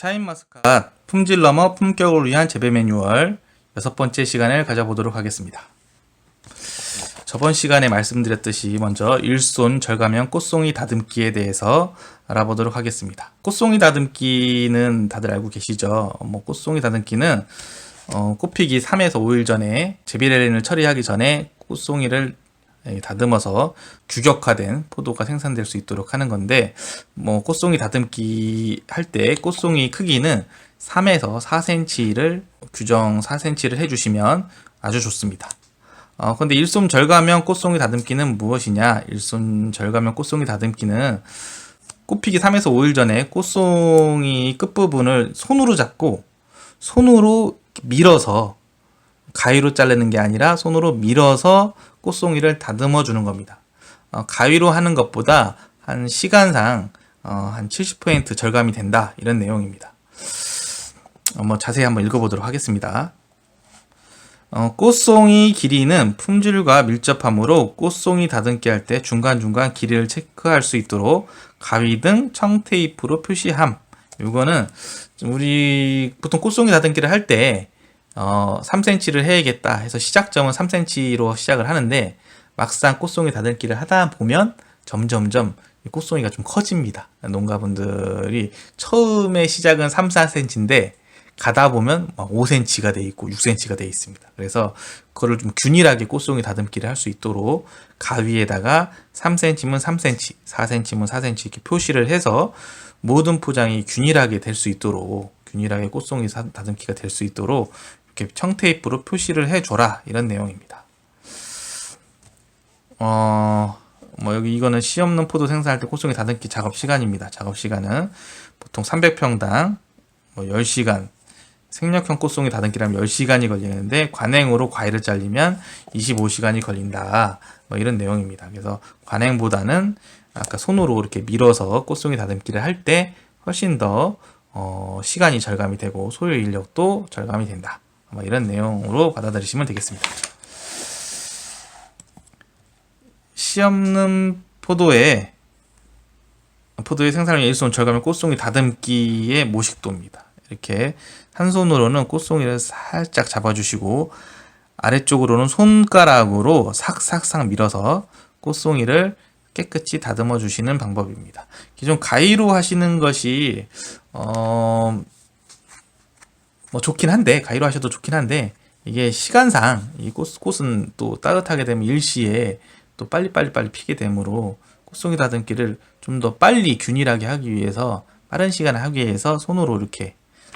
샤인마스카트 품질 넘어 품격을 위한 재배 매뉴얼 여섯 번째 시간을 가져보도록 하겠습니다. 저번 시간에 말씀드렸듯이 먼저 일손 절가면 꽃송이 다듬기에 대해서 알아보도록 하겠습니다. 꽃송이 다듬기는 다들 알고 계시죠? 뭐 꽃송이 다듬기는 어, 꽃피기 3에서 5일 전에 제비레린을 처리하기 전에 꽃송이를 예, 다듬어서 규격화된 포도가 생산될 수 있도록 하는 건데 뭐 꽃송이 다듬기 할 때 꽃송이 크기는 3에서 4cm를 규정 4cm를 해주시면 아주 좋습니다. 어, 근데 일손 절가면 꽃송이 다듬기는 무엇이냐? 일손 절가면 꽃송이 다듬기는 꽃피기 3에서 5일 전에 꽃송이 끝부분을 손으로 잡고 손으로 밀어서 가위로 자르는 게 아니라 손으로 밀어서 꽃송이를 다듬어 주는 겁니다. 어, 가위로 하는 것보다 한 시간상 어, 한 70% 절감이 된다 이런 내용입니다. 어, 뭐 자세히 한번 읽어보도록 하겠습니다. 어, 꽃송이 길이는 품질과 밀접함으로 꽃송이 다듬기 할 때 중간중간 길이를 체크할 수 있도록 가위 등 청테이프로 표시함. 이거는 우리 보통 꽃송이 다듬기를 할 때 어, 3cm를 해야겠다 해서 시작점은 3cm로 시작을 하는데 막상 꽃송이 다듬기를 하다 보면 점점점 꽃송이가 좀 커집니다. 농가분들이 처음에 시작은 3, 4cm인데 가다 보면 5cm가 돼 있고 6cm가 돼 있습니다. 그래서 그거를 좀 균일하게 꽃송이 다듬기를 할 수 있도록 가위에다가 3cm면 3cm, 4cm면 4cm 이렇게 표시를 해서 모든 포장이 균일하게 될 수 있도록 균일하게 꽃송이 다듬기가 될 수 있도록 이렇게 청테이프로 표시를 해줘라 이런 내용입니다. 어, 뭐 여기 이거는 씨 없는 포도 생산할 때 꽃송이 다듬기 작업 시간입니다. 작업 시간은 보통 300평당 뭐 10시간 생력형 꽃송이 다듬기라면 10시간이 걸리는데 관행으로 과일을 잘리면 25시간이 걸린다. 뭐 이런 내용입니다. 그래서 관행보다는 아까 손으로 이렇게 밀어서 꽃송이 다듬기를 할 때 훨씬 더 어, 시간이 절감이 되고 소요 인력도 절감이 된다. 뭐 이런 내용으로 받아들이시면 되겠습니다. 씨 없는 포도에 포도의 생산량 일손 절감의 꽃송이 다듬기의 모식도입니다. 이렇게 한 손으로는 꽃송이를 살짝 잡아주시고 아래쪽으로는 손가락으로 삭삭삭 밀어서 꽃송이를 깨끗이 다듬어 주시는 방법입니다. 기존 가위로 하시는 것이 어, 뭐 좋긴 한데 가위로 하셔도 좋긴 한데 이게 시간상 이 꽃, 꽃은 또 따뜻하게 되면 일시에 또 빨리빨리 빨리 피게 되므로 꽃송이 다듬기를 좀 더 빨리 균일하게 하기 위해서 빠른 시간에 하기 위해서 손으로 이렇게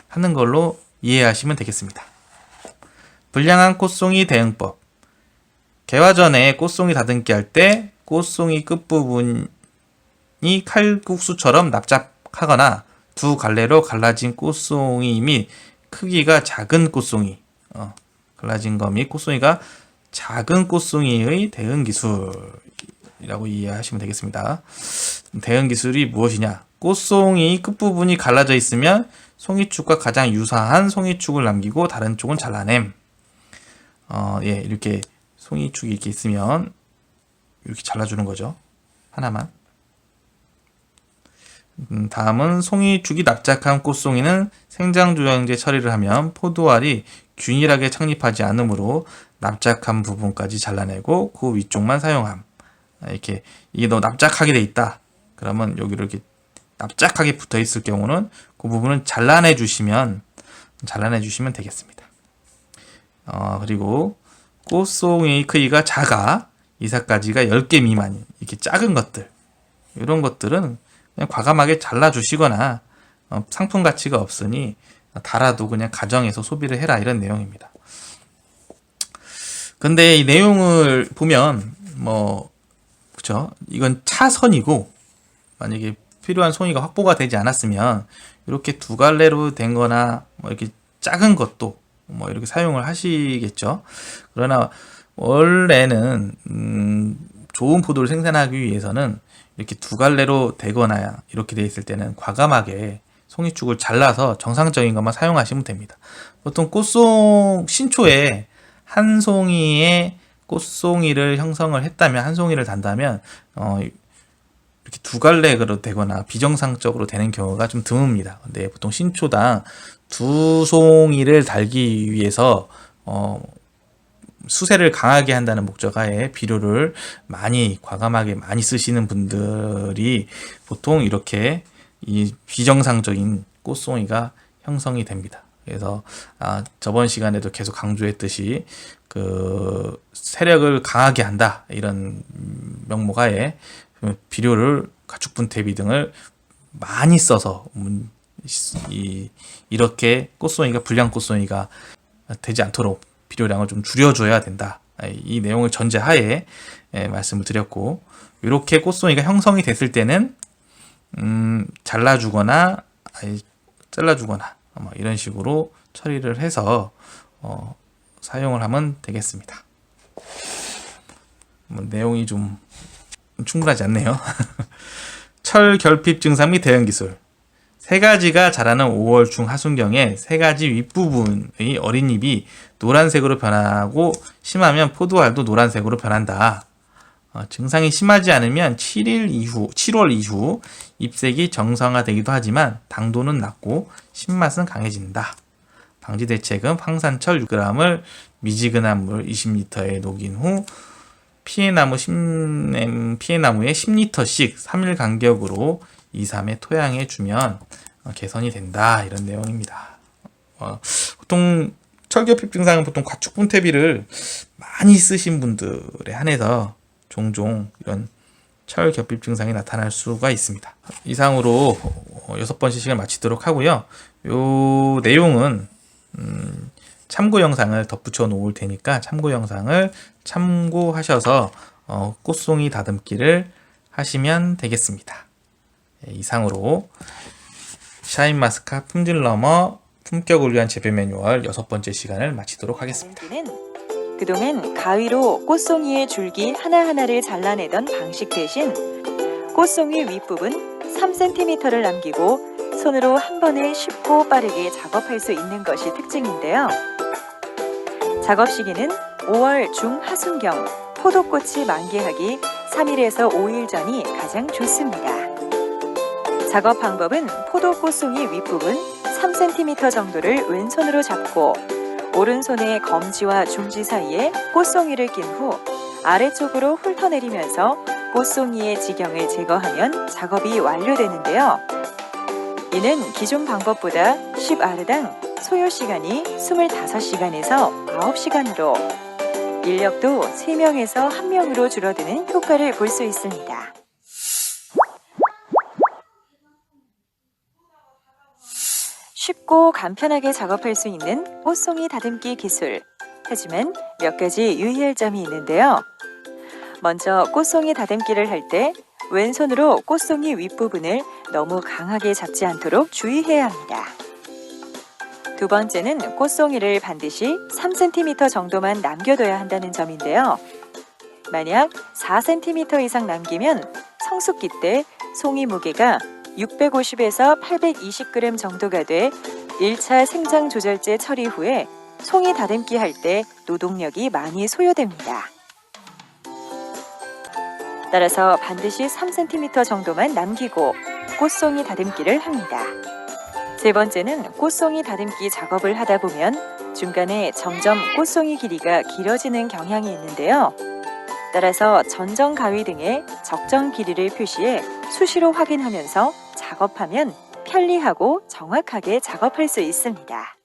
하는 걸로 이해하시면 되겠습니다. 불량한 꽃송이 대응법. 개화 전에 꽃송이 다듬기 할 때 꽃송이 끝부분이 칼국수처럼 납작하거나 두 갈래로 갈라진 꽃송이 및 크기가 작은 꽃송이, 어, 갈라진 거 및 꽃송이가 작은 꽃송이의 대응 기술이라고 이해하시면 되겠습니다. 대응 기술이 무엇이냐? 꽃송이 끝부분이 갈라져 있으면 송이축과 가장 유사한 송이축을 남기고 다른 쪽은 잘라냄. 어, 예, 이렇게 송이축이 이렇게 있으면 이렇게 잘라주는 거죠. 하나만. 음, 다음은 송이축이 납작한 꽃송이는 생장조영제 처리를 하면 포도알이 균일하게 착립하지 않으므로 납작한 부분까지 잘라내고 그 위쪽만 사용함. 아, 이렇게 이게 너무 납작하게 돼 있다. 그러면 여기를 이렇게 납작하게 붙어 있을 경우는 그 부분은 잘라내 주시면 잘라내 주시면 되겠습니다. 어, 그리고 꽃송이 크기가 작아 이사까지가 10개 미만인 이렇게 작은 것들 이런 것들은 그냥 과감하게 잘라 주시거나 어, 상품 가치가 없으니 달아도 그냥 가정에서 소비를 해라 이런 내용입니다. 근데 이 내용을 보면 뭐 그쵸 이건 차선이고 만약에 필요한 송이가 확보가 되지 않았으면 이렇게 두 갈래로 된 거나 뭐 이렇게 작은 것도 뭐 이렇게 사용을 하시겠죠. 그러나 원래는 음 좋은 포도를 생산하기 위해서는 이렇게 두 갈래로 되거나 이렇게 돼 있을 때는 과감하게 송이축을 잘라서 정상적인 것만 사용하시면 됩니다. 보통 꽃송 신초에 한 송이의 꽃송이를 형성을 했다면 한 송이를 단다면 어 이렇게 두 갈래로 되거나 비정상적으로 되는 경우가 좀 드뭅니다. 근데 보통 신초당 두 송이를 달기 위해서 어, 수세를 강하게 한다는 목적하에 비료를 많이 과감하게 많이 쓰시는 분들이 보통 이렇게 이 비정상적인 꽃송이가 형성이 됩니다. 그래서 아, 저번 시간에도 계속 강조했듯이 그 세력을 강하게 한다 이런 명목하에 그 비료를 가축분 대비 등을 많이 써서 음, 이 이렇게 꽃송이가 불량 꽃송이가 되지 않도록 비료량을 좀 줄여줘야 된다. 이 내용을 전제하에 예, 말씀을 드렸고 이렇게 꽃송이가 형성이 됐을 때는 음, 잘라주거나 아니, 잘라주거나 뭐 이런 식으로 처리를 해서 어, 사용을 하면 되겠습니다. 뭐 내용이 좀 충분하지 않네요. 철 결핍 증상 및 대응 기술. 세 가지가 자라는 5월 중 하순경에 세 가지 윗부분의 어린 잎이 노란색으로 변하고 심하면 포도알도 노란색으로 변한다. 어, 증상이 심하지 않으면 7일 이후, 7월 이후 잎색이 정상화되기도 하지만 당도는 낮고 신맛은 강해진다. 방지 대책은 황산철 6g을 미지근한 물 20리터에 녹인 후 피해나무 10, 피해나무에 10리터씩 3일 간격으로 2, 3회 토양해 주면 어, 개선이 된다 이런 내용입니다. 어, 보통 철결핍 증상은 보통 과축분 퇴비를 많이 쓰신 분들에 한해서 종종 이런 철결핍 증상이 나타날 수가 있습니다. 이상으로 어, 여섯 번째 시간 마치도록 하고요. 요 내용은 음, 참고 영상을 덧붙여 놓을 테니까 참고 영상을 참고하셔서 어, 꽃송이 다듬기를 하시면 되겠습니다. 예, 이상으로 샤인 마스카 품질 넘어 품격을 위한 재배 매뉴얼 여섯 번째 시간을 마치도록 하겠습니다. 는 그동안 가위로 꽃송이의 줄기 하나하나를 잘라내던 방식 대신 꽃송이 윗부분 3cm를 남기고 손으로 한 번에 쉽고 빠르게 작업할 수 있는 것이 특징인데요. 작업 시기는 5월 중하순경 포도꽃이 만개하기 3일에서 5일 전이 가장 좋습니다. 작업 방법은 포도꽃송이 윗부분 3cm 정도를 왼손으로 잡고 오른손의 검지와 중지 사이에 꽃송이를 낀 후 아래쪽으로 훑어내리면서 꽃송이의 지경을 제거하면 작업이 완료되는데요. 이는 기존 방법보다 10아르당 소요 시간이 25시간에서 9시간으로 인력도 3명에서 1명으로 줄어드는 효과를 볼 수 있습니다. 쉽고 간편하게 작업할 수 있는 꽃송이 다듬기 기술. 하지만 몇 가지 유의할 점이 있는데요. 먼저 꽃송이 다듬기를 할 때 왼손으로 꽃송이 윗부분을 너무 강하게 잡지 않도록 주의해야 합니다. 두 번째는 꽃송이를 반드시 3cm 정도만 남겨둬야 한다는 점인데요. 만약 4cm 이상 남기면 성숙기 때 송이 무게가 650에서 820g 정도가 돼 1차 생장 조절제 처리 후에 송이 다듬기 할 때 노동력이 많이 소요됩니다. 따라서 반드시 3cm 정도만 남기고 꽃송이 다듬기를 합니다. 세 번째는 꽃송이 다듬기 작업을 하다 보면 중간에 점점 꽃송이 길이가 길어지는 경향이 있는데요. 따라서 전정 가위 등의 적정 길이를 표시해 수시로 확인하면서 작업하면 편리하고 정확하게 작업할 수 있습니다.